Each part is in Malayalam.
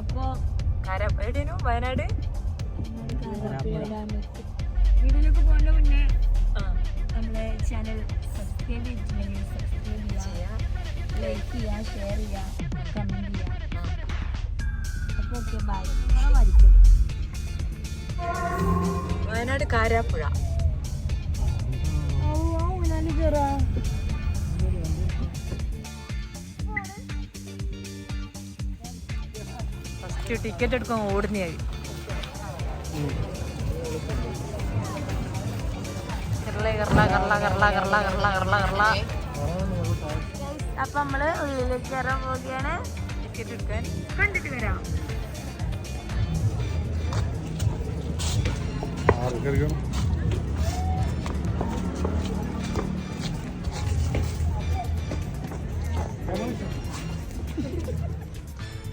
അപ്പോ എവിടെയായിരുന്നു വയനാട്? വീട്ടിലേക്ക് പോകുന്ന മുന്നേ നമ്മളെ ചാനൽ സബ്സ്ക്രൈബ് ചെയ്തിട്ടുണ്ടെങ്കിൽ സബ്സ്ക്രൈബ് ചെയ്യുക ചെയ്യാം. ലൈക്ക് ചെയ്യുക ഷെയർ ചെയ്യുക കമന്റ് ചെയ്യുക. അപ്പോൾ okay bye Wayanad Karapuzha. First ticket എടുക്കാൻ ഓടുന്നതായി അപ്പൊ നമ്മൾ ഉള്ളിലേക്ക് കയറാൻ പോവുകയാണ്. ടിക്കറ്റ് എടുക്കാൻ. കണ്ടിട്ട് വരാം.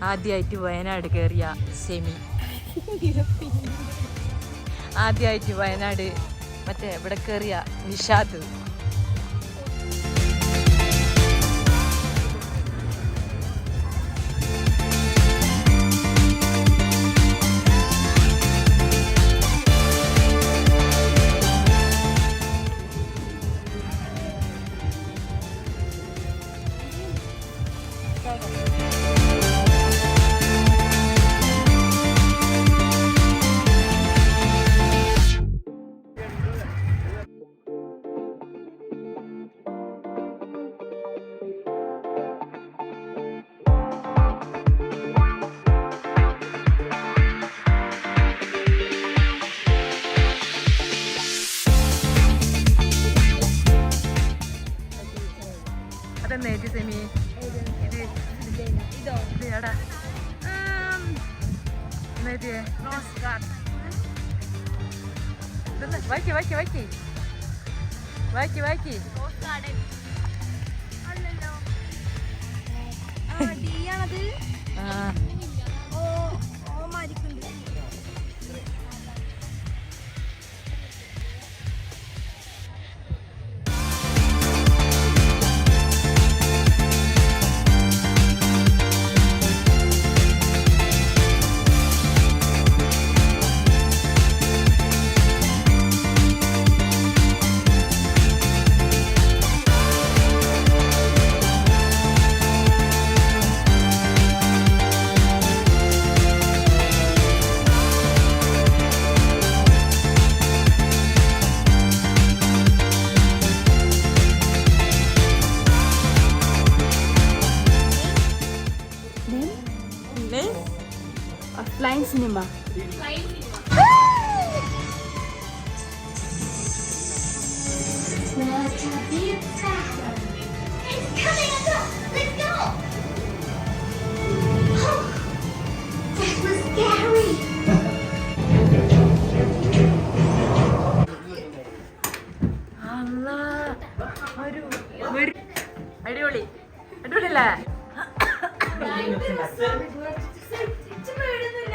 ആദ്യമായിട്ട് വയനാട് കയറിയ സെമി. ആദ്യമായിട്ട് വയനാട് മറ്റേ ഇവിടെ കയറിയ നിഷാദ്. എടാ വൈക്കി വൈക്കി വൈക്കി വൈക്കി വൈക്കി ആ name? Name? A flying cinema. Flying cinema. What a beautiful It's coming up! Let's go! Oh, that was scary! അടിപൊളി അടിപൊളിയല്ലേ Ben de nasıl? Şey. İçim öğrenir.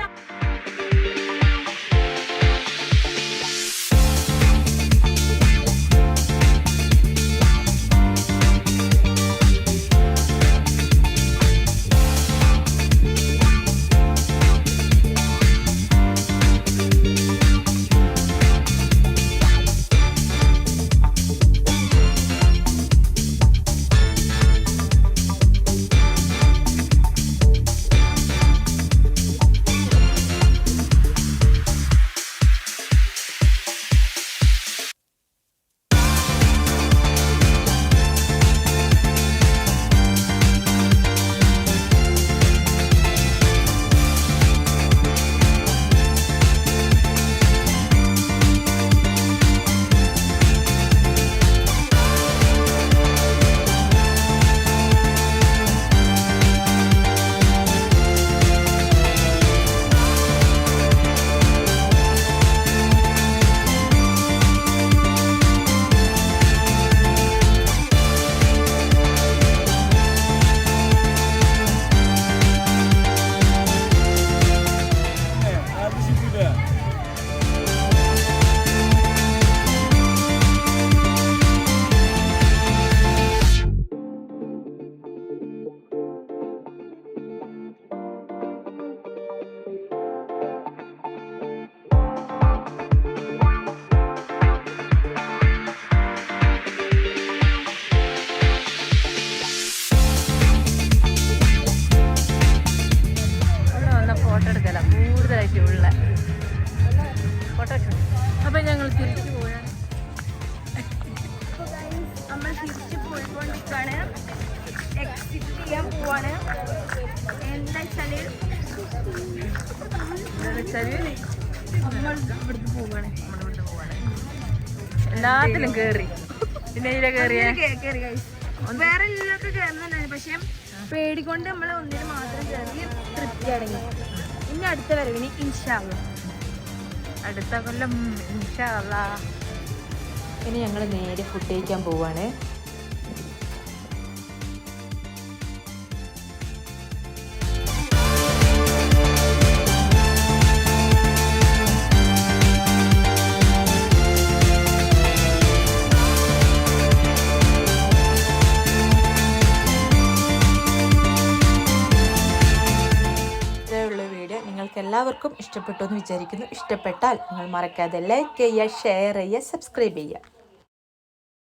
അടിച്ച് പോയിക്കൊണ്ടിരിക്കുകയാണ് എക്സിറ്റ് ചെയ്യാൻ പോവാണ്. എന്താ വെച്ചാൽ എന്താ വെച്ചാൽ നമ്മൾ ഇവിടുന്ന് പോവാണ്. നമ്മളിവിടുന്ന് പോവാണ് എല്ലാത്തിലും കയറി പിന്നെ കയറിയ കയറി വേറെ എല്ലാവർക്കും കയറുന്നുണ്ടായിരുന്നു പക്ഷേ പേടിക്കൊണ്ട് നമ്മൾ ഒന്നിന് മാത്രം കയറി തൃപ്തി അടങ്ങി ഇനി അടുത്ത വരവിന് ഇൻഷാള്ള അടുത്ത കൊല്ലം ഇൻഷാള്ള ഇനി ഞങ്ങൾ നേരെ ഫുഡ് കഴിക്കാൻ പോവാണ്. എല്ലാവർക്കും ഇഷ്ടപ്പെട്ടു എന്ന് വിചാരിക്കുന്നു. ഇഷ്ടപ്പെട്ടാൽ നിങ്ങൾ മറക്കാതെ ലൈക്ക് ചെയ്യുക ഷെയർ ചെയ്യുക സബ്സ്ക്രൈബ് ചെയ്യുക.